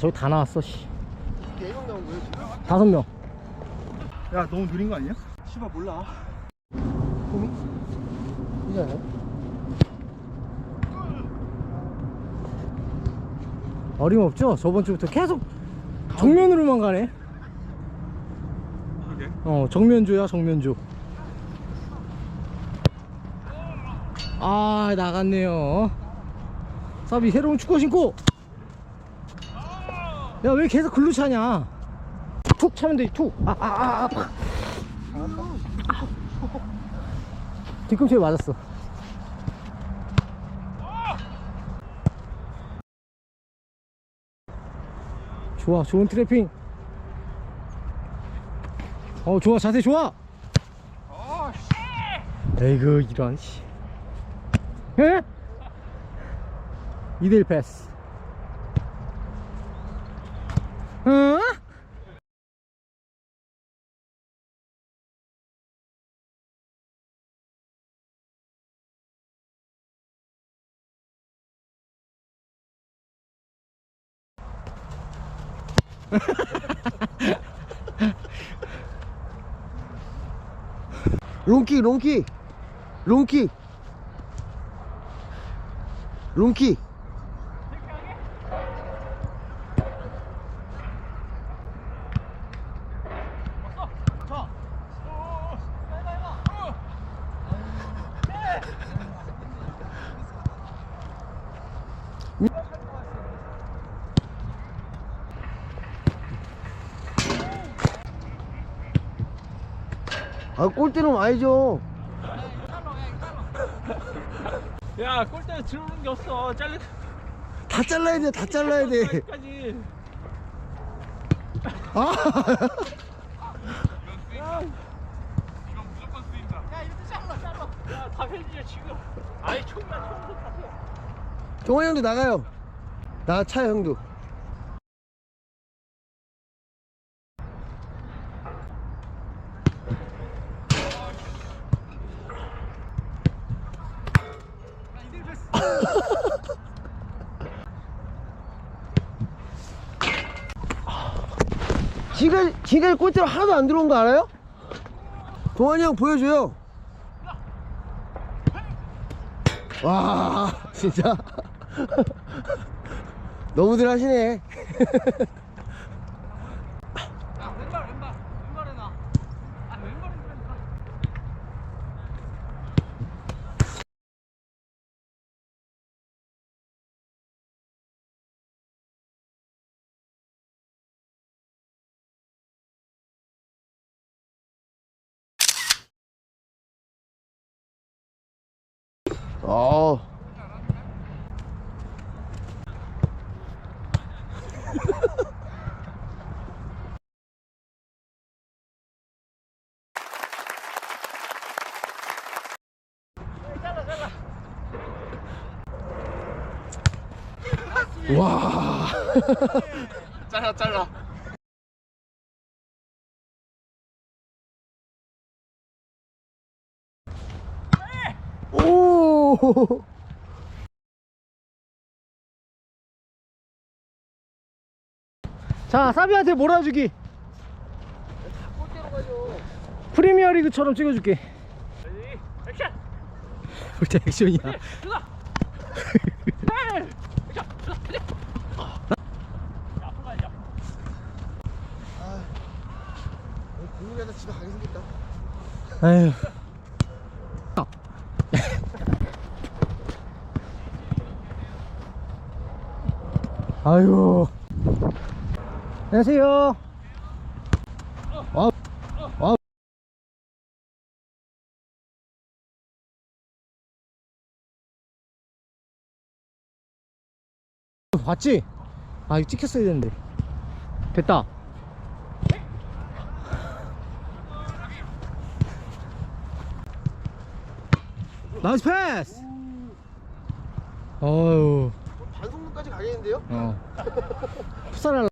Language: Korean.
저기 다 나왔어 씨. 네명 나온 거예요 지금? 다섯 명. 야 너무 느린 거 아니야? 씨발 몰라. 홈이? 이잖아요 어림없죠? 저번 주부터 계속 정면으로만 가네. 그러게. 어 정면조야 정면조 아 나갔네요. 사비 새로운 축구 신고 야 왜 계속 글로 차냐? 툭 차면 돼툭아아아 아, 아, 아. 뒤꿈치에 맞았어? 좋아 좋은 트래핑. 어 좋아 자세 좋아. 에이그 이런 씨. 에? 2대1 패스 어? 롱킥 롱킥 롱킥 롱킥 아 골대는 와야죠. 야 골대 들어오는 게 없어. 잘려 다 잘라야 돼 다 잘라야 돼. 까지. 아. 야다 펼치자 지금. 아이 총이야 다 펴. 종환 형도 나가요. 나 차요 형도 지금 지금 꼴대로 하나도 안 들어온 거 알아요? 동환이 형 보여줘요. 와 진짜. 너무들 하시네 야 왼발 왼발 왼발에 나. 아 왼발에 나. 어. 와. 잘라 잘라. 오. 자 사비한테 몰아주기 프리미어 리그처럼 찍어줄게 액션. 볼때 액션이야 집에 가게 생겼다. 아휴 아유. 안녕하세요. 와, 와. 봤지? 아 이거 찍혔어야 되는데. 됐다. 나이스 패스! 어휴 가겠는데요? 어 풋살할